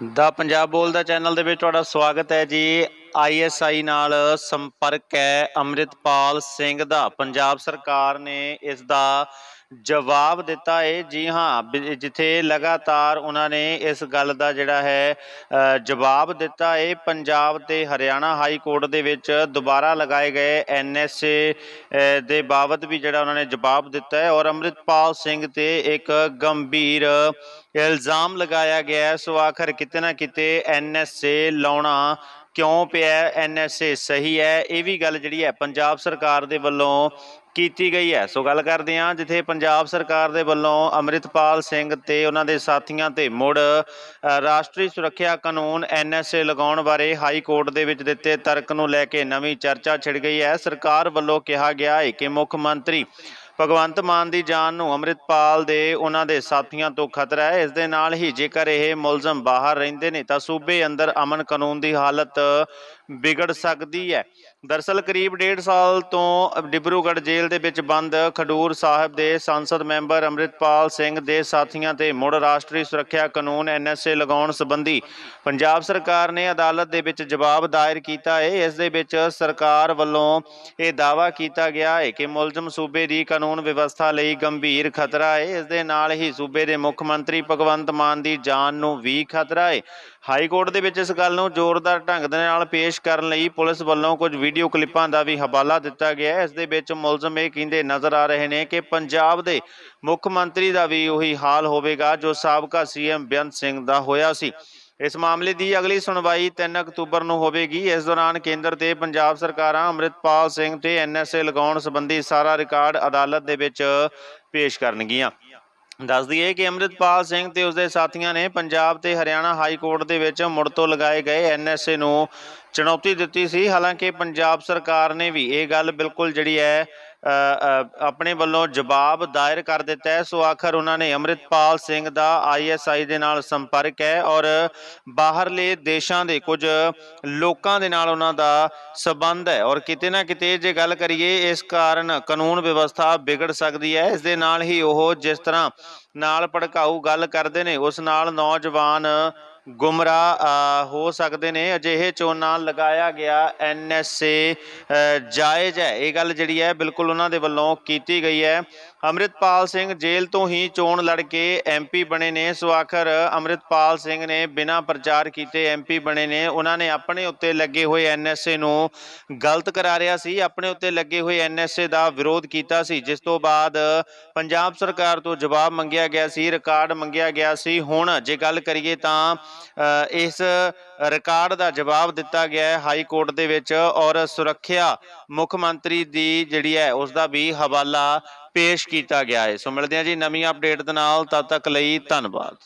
ਦਾ ਪੰਜਾਬ ਬੋਲਦਾ ਚੈਨਲ ਦੇ ਵਿੱਚ ਤੁਹਾਡਾ ਸਵਾਗਤ ਹੈ ਜੀ। ਆਈਐਸਆਈ ਨਾਲ ਸੰਪਰਕ ਹੈ ਅੰਮ੍ਰਿਤਪਾਲ ਸਿੰਘ ਦਾ। ਪੰਜਾਬ ਸਰਕਾਰ ਨੇ ਇਸ ਦਾ ਜਵਾਬ ਦਿੱਤਾ ਹੈ ਜੀ ਹਾਂ, ਬਿ- ਜਿੱਥੇ ਲਗਾਤਾਰ ਉਹਨਾਂ ਨੇ ਇਸ ਗੱਲ ਦਾ ਜਿਹੜਾ ਹੈ ਜਵਾਬ ਦਿੱਤਾ ਹੈ ਪੰਜਾਬ ਤੇ ਹਰਿਆਣਾ ਹਾਈ ਕੋਰਟ ਦੇ ਵਿੱਚ ਦੁਬਾਰਾ ਲਗਾਏ ਗਏ ਐਨਐਸਏ ਦੇ ਬਾਬਤ ਵੀ ਜਿਹੜਾ ਉਹਨਾਂ ਨੇ ਜਵਾਬ ਦਿੱਤਾ ਹੈ। ਔਰ ਅੰਮ੍ਰਿਤਪਾਲ ਸਿੰਘ ਤੇ ਇੱਕ ਗੰਭੀਰ ਇਲਜ਼ਾਮ ਲਗਾਇਆ ਗਿਆ ਸੋ ਆਖਰ ਕਿਤੇ ਨਾ ਕਿਤੇ ਐਨਐਸਏ ਲਾਉਣਾ ਕਿਉਂ ਪਿਆ ਐਨਐਸਏ ਸਹੀ ਹੈ? ਇਹ ਵੀ ਗੱਲ ਜਿਹੜੀ ਹੈ ਪੰਜਾਬ ਸਰਕਾਰ ਦੇ ਵੱਲੋਂ ਕੀਤੀ ਗਈ ਹੈ। ਸੋ ਗੱਲ ਕਰਦੇ ਹਾਂ, ਜਿੱਥੇ ਪੰਜਾਬ ਸਰਕਾਰ ਦੇ ਵੱਲੋਂ ਅੰਮ੍ਰਿਤਪਾਲ ਸਿੰਘ ਤੇ ਉਹਨਾਂ ਦੇ ਸਾਥੀਆਂ ਤੇ ਮੁੜ ਰਾਸ਼ਟਰੀ ਸੁਰੱਖਿਆ ਕਾਨੂੰਨ ਐਨਐਸਏ ਲਗਾਉਣ ਬਾਰੇ ਹਾਈ ਕੋਰਟ ਦੇ ਵਿੱਚ ਦਿੱਤੇ ਤਰਕ ਨੂੰ ਲੈ ਕੇ ਨਵੀਂ ਚਰਚਾ ਛਿੜ ਗਈ ਹੈ। ਸਰਕਾਰ ਵੱਲੋਂ ਕਿਹਾ ਗਿਆ ਹੈ ਕਿ ਮੁੱਖ ਮੰਤਰੀ ਭਗਵੰਤ ਮਾਨ ਦੀ ਜਾਨ ਨੂੰ ਅੰਮ੍ਰਿਤਪਾਲ ਦੇ ਉਹਨਾਂ ਦੇ ਸਾਥੀਆਂ ਤੋਂ ਖਤਰਾ ਹੈ। ਇਸ ਦੇ ਨਾਲ ਹੀ ਜੇਕਰ ਇਹ ਮੁਲਜ਼ਮ ਬਾਹਰ ਰਹਿੰਦੇ ਨੇ ਤਾਂ ਸੂਬੇ ਅੰਦਰ ਅਮਨ ਕਾਨੂੰਨ ਦੀ ਹਾਲਤ ਵਿਗੜ ਸਕਦੀ ਹੈ। ਦਰਸਲ ਕਰੀਬ 1.5 ਸਾਲ ਤੋਂ ਡਿਬਰੂਗੜ੍ਹ ਜੇਲ੍ਹ ਦੇ ਵਿੱਚ ਬੰਦ ਖਡੂਰ ਸਾਹਿਬ ਦੇ ਸੰਸਦ ਮੈਂਬਰ ਅੰਮ੍ਰਿਤਪਾਲ ਸਿੰਘ ਦੇ ਸਾਥੀਆਂ ਤੇ ਮੁੜ ਰਾਸ਼ਟਰੀ ਸੁਰੱਖਿਆ ਕਾਨੂੰਨ ਐਨਐਸਏ ਲਗਾਉਣ ਸੰਬੰਧੀ ਪੰਜਾਬ ਸਰਕਾਰ ਨੇ ਅਦਾਲਤ ਦੇ ਵਿੱਚ ਜਵਾਬ ਦਾਇਰ ਕੀਤਾ ਹੈ। ਇਸ ਦੇ ਵਿੱਚ ਸਰਕਾਰ ਵੱਲੋਂ ਇਹ ਦਾਅਵਾ ਕੀਤਾ ਗਿਆ ਹੈ ਕਿ ਮੁਲਜ਼ਮ ਸੂਬੇ ਦੀ ਕਾਨੂੰਨ ਵਿਵਸਥਾ ਲਈ ਗੰਭੀਰ ਖਤਰਾ ਹੈ। ਇਸ ਦੇ ਨਾਲ ਹੀ ਸੂਬੇ ਦੇ ਮੁੱਖ ਮੰਤਰੀ ਭਗਵੰਤ ਮਾਨ ਦੀ ਜਾਨ ਨੂੰ ਵੀ ਖਤਰਾ ਹੈ। ਹਾਈ ਕੋਰਟ ਦੇ ਵਿੱਚ ਇਸ ਗੱਲ ਨੂੰ ਜ਼ੋਰਦਾਰ ਢੰਗ ਦੇ ਨਾਲ ਪੇਸ਼ ਕਰਨ ਲਈ ਪੁਲਿਸ ਵੱਲੋਂ ਕੁਝ ਵੀਡੀਓ ਕਲਿੱਪਾਂ ਦਾ ਵੀ ਹਵਾਲਾ ਦਿੱਤਾ ਗਿਆ ਹੈ। ਇਸ ਦੇ ਵਿੱਚ ਮੁਲਜ਼ਮ ਇਹ ਕਹਿੰਦੇ ਨਜ਼ਰ ਆ ਰਹੇ ਨੇ ਕਿ ਪੰਜਾਬ ਦੇ ਮੁੱਖ ਮੰਤਰੀ ਦਾ ਵੀ ਉਹੀ ਹਾਲ ਹੋਵੇਗਾ ਜੋ ਸਾਬਕਾ ਸੀਐਮ ਬੇਅੰਤ ਸਿੰਘ ਦਾ ਹੋਇਆ ਸੀ। ਇਸ ਮਾਮਲੇ ਦੀ ਅਗਲੀ ਸੁਣਵਾਈ 3 ਅਕਤੂਬਰ ਨੂੰ ਹੋਵੇਗੀ। ਇਸ ਦੌਰਾਨ ਕੇਂਦਰ ਤੇ ਪੰਜਾਬ ਸਰਕਾਰਾਂ, ਅੰਮ੍ਰਿਤਪਾਲ ਸਿੰਘ ਤੇ ਐਨਐਸਏ ਲਗਾਉਣ ਸੰਬੰਧੀ ਸਾਰਾ ਰਿਕਾਰਡ ਅਦਾਲਤ ਦੇ ਵਿੱਚ ਪੇਸ਼ ਕਰਨਗੀਆਂ। ਦੱਸ ਦਈਏ ਕਿ ਅੰਮ੍ਰਿਤਪਾਲ ਸਿੰਘ ਤੇ ਉਸਦੇ ਸਾਥੀਆਂ ਨੇ ਪੰਜਾਬ ਤੇ ਹਰਿਆਣਾ ਹਾਈ ਕੋਰਟ ਦੇ ਵਿੱਚ ਮੁੜ ਤੋਂ ਲਗਾਏ ਗਏ ਐਨਐਸਏ ਨੂੰ ਚੁਣੌਤੀ ਦਿੱਤੀ ਸੀ। ਹਾਲਾਂਕਿ ਪੰਜਾਬ ਸਰਕਾਰ ਨੇ ਵੀ ਇਹ ਗੱਲ ਬਿਲਕੁਲ ਜਿਹੜੀ ਹੈ ਆਪਣੇ ਵੱਲੋਂ ਜਵਾਬ ਦਾਇਰ ਕਰ ਦਿੱਤਾ ਹੈ। ਸੋ ਆਖਰ ਉਹਨਾਂ ਨੇ ਅੰਮ੍ਰਿਤਪਾਲ ਸਿੰਘ ਦਾ ਆਈਐਸਆਈ ਦੇ ਨਾਲ ਸੰਪਰਕ ਹੈ ਔਰ ਬਾਹਰਲੇ ਦੇਸ਼ਾਂ ਦੇ ਕੁਝ ਲੋਕਾਂ ਦੇ ਨਾਲ ਉਹਨਾਂ ਦਾ ਸਬੰਧ ਹੈ। ਔਰ ਕਿਤੇ ਨਾ ਕਿਤੇ ਜੇ ਗੱਲ ਕਰੀਏ, ਇਸ ਕਾਰਨ ਕਾਨੂੰਨ ਵਿਵਸਥਾ ਵਿਗੜ ਸਕਦੀ ਹੈ। ਇਸ ਦੇ ਨਾਲ ਹੀ ਉਹ ਜਿਸ ਤਰ੍ਹਾਂ ਨਾਲ ਭੜਕਾਊ ਗੱਲ ਕਰਦੇ ਨੇ, ਉਸ ਨਾਲ ਨੌਜਵਾਨ ਗੁੰਮਰਾਹ ਹੋ ਸਕਦੇ ਨੇ। ਅਜਿਹੇ ਚੋਣਾਂ ਲਗਾਇਆ ਗਿਆ ਐਨਐਸਏ ਜਾਇਜ਼ ਹੈ। ਇਹ ਗੱਲ ਜਿਹੜੀ ਹੈ, ਬਿਲਕੁਲ ਉਹਨਾਂ ਦੇ ਵੱਲੋਂ ਕੀਤੀ ਗਈ ਹੈ। ਅੰਮ੍ਰਿਤਪਾਲ ਸਿੰਘ ਜੇਲ੍ਹ ਤੋਂ ਹੀ ਚੋਣ ਲੜ ਕੇ ਐਮਪੀ ਬਣੇ ਨੇ। ਸੋ ਆਖਰ ਅੰਮ੍ਰਿਤਪਾਲ ਸਿੰਘ ਨੇ ਬਿਨਾਂ ਪ੍ਰਚਾਰ ਕੀਤੇ ਐਮਪੀ ਬਣੇ ਨੇ। ਉਹਨਾਂ ਨੇ ਆਪਣੇ ਉੱਤੇ ਲੱਗੇ ਹੋਏ ਐਨਐਸਏ ਨੂੰ ਗਲਤ ਕਰਾਰਿਆ ਸੀ। ਆਪਣੇ ਉੱਤੇ ਲੱਗੇ ਹੋਏ ਐਨਐਸਏ ਦਾ ਵਿਰੋਧ ਕੀਤਾ ਸੀ। ਜਿਸ ਤੋਂ ਬਾਅਦ ਪੰਜਾਬ ਸਰਕਾਰ ਤੋਂ ਜਵਾਬ ਮੰਗਿਆ ਗਿਆ ਸੀ, ਰਿਕਾਰਡ ਮੰਗਿਆ ਗਿਆ ਸੀ। ਹੁਣ ਜੇ ਗੱਲ ਕਰੀਏ ਤਾਂ ਇਸ ਰਿਕਾਰਡ ਦਾ ਜਵਾਬ ਦਿੱਤਾ ਗਿਆ ਹੈ ਹਾਈ ਕੋਰਟ ਦੇ ਵਿੱਚ ਔਰ ਸੁਰੱਖਿਆ ਮੁੱਖ ਮੰਤਰੀ ਦੀ ਜਿਹੜੀ ਹੈ ਉਸ ਦਾ ਵੀ ਹਵਾਲਾ ਪੇਸ਼ ਕੀਤਾ ਗਿਆ ਹੈ। ਸੋ ਮਿਲਦੇ ਹਾਂ ਜੀ ਨਵੀਂ ਅਪਡੇਟ ਦੇ ਨਾਲ, ਤਦ ਤੱਕ ਲਈ ਧੰਨਵਾਦ।